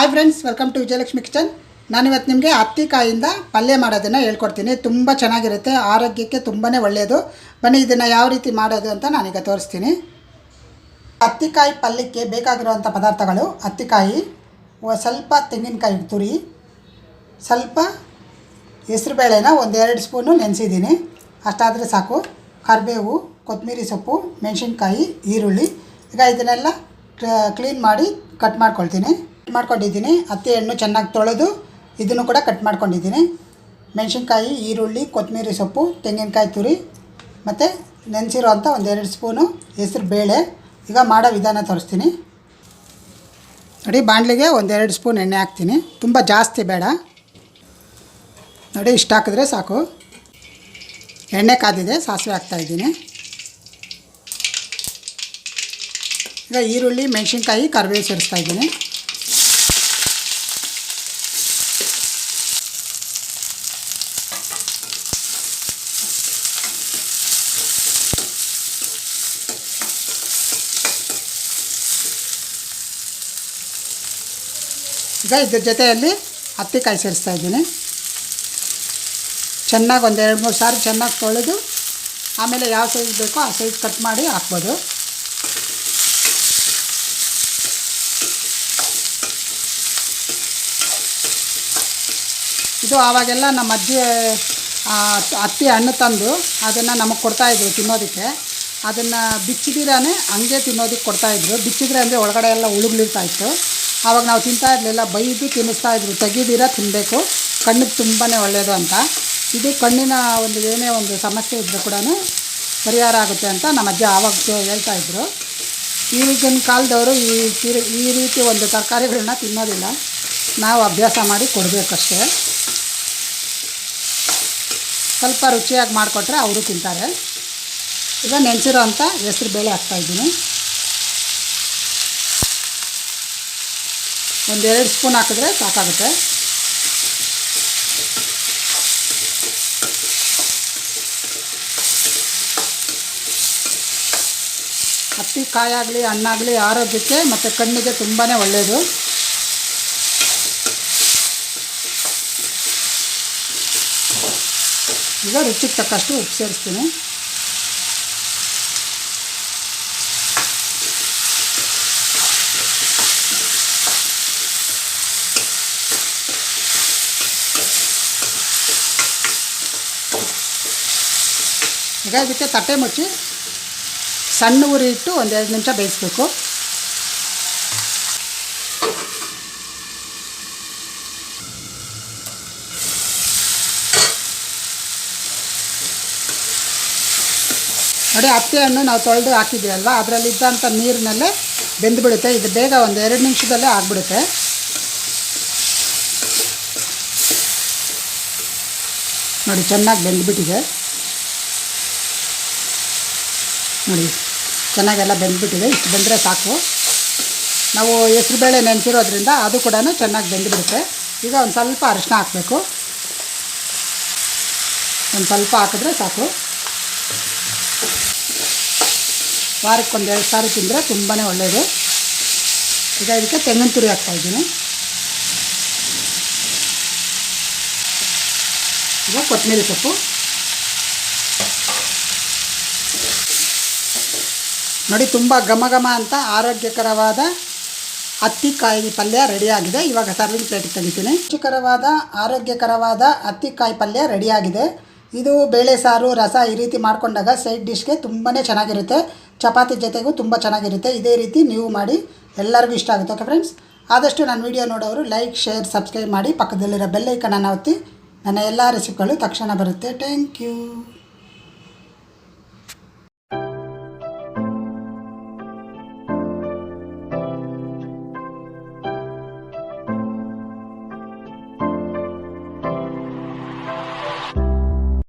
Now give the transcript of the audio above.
Hi friends welcome to Vijayalakshmi kitchen ನಾನಿವತ್ತು ನಿಮಗೆ ಹತ್ತಿಕಾಯಿಂದ ಪಲ್ಯ ಮಾಡೋದನ್ನು ಹೇಳ್ಕೊಡ್ತೀನಿ. ತುಂಬ ಚೆನ್ನಾಗಿರುತ್ತೆ, ಆರೋಗ್ಯಕ್ಕೆ ತುಂಬಾ ಒಳ್ಳೆಯದು ಬನ್ನಿ, ಇದನ್ನು ಯಾವ ರೀತಿ ಮಾಡೋದು ಅಂತ ನಾನೀಗ ತೋರಿಸ್ತೀನಿ. ಹತ್ತಿಕಾಯಿ ಪಲ್ಯಕ್ಕೆ ಬೇಕಾಗಿರುವಂಥ ಪದಾರ್ಥಗಳು ಹತ್ತಿಕಾಯಿ ಸ್ವಲ್ಪ ತೆಂಗಿನಕಾಯಿ ತುರಿ, ಸ್ವಲ್ಪ ಹೆಸರುಬೇಳೆನ ಒಂದೆರಡು ಸ್ಪೂನು ನೆನೆಸಿದ್ದೀನಿ. ಅಷ್ಟಾದರೆ ಸಾಕು. ಕರಿಬೇವು ಕೊತ್ತಂಬರಿ ಸೊಪ್ಪು, ಮೆಣಸಿನ್ಕಾಯಿ, ಈರುಳ್ಳಿ. ಈಗ ಇದನ್ನೆಲ್ಲ ಕ್ಲೀನ್ ಮಾಡಿ ಕಟ್ ಮಾಡ್ಕೊಳ್ತೀನಿ. ಕಟ್ ಮಾಡ್ಕೊಂಡಿದ್ದೀನಿ. ಹತ್ತಿ ಹಣ್ಣು ಚೆನ್ನಾಗಿ ತೊಳೆದು ಇದನ್ನು ಕೂಡ ಕಟ್ ಮಾಡ್ಕೊಂಡಿದ್ದೀನಿ. ಮೆಣಸಿನ್ಕಾಯಿ, ಈರುಳ್ಳಿ ಕೊತ್ತಂಬರಿ ಸೊಪ್ಪು, ತೆಂಗಿನಕಾಯಿ ತುರಿ ಮತ್ತು ನೆನೆಸಿರೋ ಅಂಥ ಒಂದೆರಡು ಸ್ಪೂನು ಹೆಸರು ಬೇಳೆ. ಈಗ ಮಾಡೋ ವಿಧಾನ ತೋರಿಸ್ತೀನಿ. ನೋಡಿ, ಬಾಣಲಿಗೆ ಒಂದೆರಡು ಸ್ಪೂನ್ ಎಣ್ಣೆ ಹಾಕ್ತೀನಿ. ತುಂಬ ಜಾಸ್ತಿ ಬೇಡ. ನೋಡಿ, ಇಷ್ಟು ಹಾಕಿದ್ರೆ ಸಾಕು. ಎಣ್ಣೆ ಕಾದಿದೆ, ಸಾಸಿವೆ ಹಾಕ್ತಾಯಿದ್ದೀನಿ ಈಗ ಈರುಳ್ಳಿ, ಮೆಣಸಿನ್ಕಾಯಿ, ಕರಿಬೇವು ಸೇರಿಸ್ತಾ ಇದ್ದೀನಿ. ಈಗ ಇದ್ರ ಜೊತೆಯಲ್ಲಿ ಹತ್ತಿಕಾಯಿ ಸೇರಿಸ್ತಾ ಇದ್ದೀನಿ. ಚೆನ್ನಾಗಿ ಒಂದು ಎರಡು ಮೂರು ಸಾರಿ ಚೆನ್ನಾಗಿ ತೊಳೆದು ಆಮೇಲೆ ಯಾವ ಸೈಜ್ ಬೇಕೋ ಆ ಸೈಜ್ ಕಟ್ ಮಾಡಿ ಹಾಕ್ಬೋದು. ಇದು ಆವಾಗೆಲ್ಲ ನಮ್ಮ ಅಜ್ಜಿ ಹತ್ತಿ ಹಣ್ಣು ತಂದು ಅದನ್ನು ನಮಗೆ ಕೊಡ್ತಾಯಿದ್ರು ತಿನ್ನೋದಕ್ಕೆ. ಅದನ್ನು ಬಿಚ್ಚಿದಿರಾನೇ ಹಂಗೆ ತಿನ್ನೋದಕ್ಕೆ ಕೊಡ್ತಾಯಿದ್ರು ಬಿಚ್ಚಿದ್ರೆ ಅಂದರೆ ಒಳಗಡೆ ಎಲ್ಲ ಉಳುಗ್ಲಿರ್ತಾ ಇತ್ತು. ಆವಾಗ ನಾವು ತಿಂತಾ ಇರಲಿಲ್ಲ, ಬೈದು ತಿನ್ನಿಸ್ತಾ ಇದ್ರು. ತೆಗೆದಿರ ತಿನ್ನಬೇಕು ಕಣ್ಣಿಗೆ ತುಂಬಾ ಒಳ್ಳೆಯದು ಅಂತ. ಇದು ಕಣ್ಣಿನ ಒಂದು ಏನೇ ಒಂದು ಸಮಸ್ಯೆ ಇದ್ದರೂ ಕೂಡ ಪರಿಹಾರ ಆಗುತ್ತೆ ಅಂತ ನಮ್ಮ ಅಜ್ಜ ಆವಾಗ ಹೇಳ್ತಾ ಇದ್ರು. ಈಗಿನ ಕಾಲದವರು ಈ ಈ ರೀತಿ ಒಂದು ತರಕಾರಿಗಳನ್ನ ತಿನ್ನೋದಿಲ್ಲ. ನಾವು ಅಭ್ಯಾಸ ಮಾಡಿ ಕೊಡಬೇಕಷ್ಟೇ. ಸ್ವಲ್ಪ ರುಚಿಯಾಗಿ ಮಾಡಿಕೊಟ್ರೆ ಅವರು ತಿಂತಾರೆ. ಈಗ ನೆನೆಸಿರೋ ಅಂತ ಹೆಸ್ರು ಬೇಳೆ ಹಾಕ್ತಾಯಿದ್ದೀನಿ ಒಂದೆರಡು ಸ್ಪೂನ್ ಹಾಕಿದ್ರೆ ಸಾಕಾಗುತ್ತೆ. ಹತ್ತಿ ಕಾಯಾಗಲಿ ಹಣ್ಣಾಗಲಿ ಆರೋಗ್ಯಕ್ಕೆ ಮತ್ತು ಕಣ್ಣಿಗೆ ತುಂಬಾ ಒಳ್ಳೆಯದು ಈಗ ರುಚಿಗೆ ತಕ್ಕಷ್ಟು ಉಪ್ಪು ಸೇರಿಸ್ತೀನಿ. ಈಗ ಇದಕ್ಕೆ ತಟ್ಟೆ ಮುಚ್ಚಿ ಸಣ್ಣ ಉರಿ ಇಟ್ಟು ಒಂದೆರಡು ನಿಮಿಷ ಬೇಯಿಸ್ಬೇಕು. ನೋಡಿ ಅತ್ತೆ ಹಣ್ಣು ನಾವು ತೊಳೆದು ಹಾಕಿದ್ದೀವಲ್ವ? ಅದರಲ್ಲಿದ್ದಂಥ ನೀರಿನಲ್ಲೇ ಬೆಂದುಬಿಡುತ್ತೆ. ಇದು ಬೇಗ ಒಂದು ಎರಡು ನಿಮಿಷದಲ್ಲೇ ಆಗಿಬಿಡುತ್ತೆ. ನೋಡಿ, ಚೆನ್ನಾಗಿ ಬೆಂದ್ಬಿಟ್ಟಿದೆ. ನೋಡಿ, ಚೆನ್ನಾಗೆಲ್ಲ ಬೆಂದ್ಬಿಟ್ಟಿದೆ. ಇಷ್ಟು ಬೆಂದರೆ ಸಾಕು. ನಾವು ಹೆಸ್ರುಬೇಳೆ ನೆನೆಸಿರೋದ್ರಿಂದ ಅದು ಕೂಡ ಚೆನ್ನಾಗಿ ಬೆಂದುಬಿಡುತ್ತೆ. ಈಗ ಒಂದು ಸ್ವಲ್ಪ ಅರಿಶಿನ ಹಾಕಬೇಕು. ಒಂದು ಸ್ವಲ್ಪ ಹಾಕಿದ್ರೆ ಸಾಕು. ವಾರಕ್ಕೆ ಒಂದು ಎರಡು ಸಾರಿ ತಿಂದರೆ ತುಂಬಾ ಒಳ್ಳೆಯದು ಈಗ ಇದಕ್ಕೆ ತೆಂಗಿನ ತುರಿ ಹಾಕ್ತಾಯಿದ್ದೀನಿ ಈಗ ಕೊತ್ತಂಬರಿ ಸೊಪ್ಪು. ನೋಡಿ, ತುಂಬ ಘಮ ಘಮ ಅಂತ ಆರೋಗ್ಯಕರವಾದ ಹತ್ತಿಕಾಯಿ ಪಲ್ಯ ರೆಡಿಯಾಗಿದೆ. ಇವಾಗ ಸರ್ವಿಂಗ್ ಪ್ಲೇಟಿಗೆ ತೆಗಿತೀನಿ. ರುಚಿಕರವಾದ, ಆರೋಗ್ಯಕರವಾದ ಹತ್ತಿಕಾಯಿ ಪಲ್ಯ ರೆಡಿಯಾಗಿದೆ. ಇದು ಬೇಳೆ ಸಾರು, ರಸ ಈ ರೀತಿ ಮಾಡಿಕೊಂಡಾಗ ಸೈಡ್ ಡಿಶ್ಗೆ ತುಂಬಾ ಚೆನ್ನಾಗಿರುತ್ತೆ. ಚಪಾತಿ ಜೊತೆಗೂ ತುಂಬ ಚೆನ್ನಾಗಿರುತ್ತೆ. ಇದೇ ರೀತಿ ನೀವು ಮಾಡಿ ಎಲ್ಲರಿಗೂ ಇಷ್ಟ ಆಗುತ್ತೆ. ಓಕೆ ಫ್ರೆಂಡ್ಸ್ ಆದಷ್ಟು ನಾನು ವೀಡಿಯೋ ನೋಡೋರು ಲೈಕ್ ಶೇರ್ ಸಬ್ಸ್ಕ್ರೈಬ್ ಮಾಡಿ ಪಕ್ಕದಲ್ಲಿರೋ ಬೆಲ್ಲೈಕನನ್ನು ಒತ್ತಿ. ನನ್ನ ಎಲ್ಲ ರೆಸಿಪಿಗಳು ತಕ್ಷಣ ಬರುತ್ತೆ. Thank you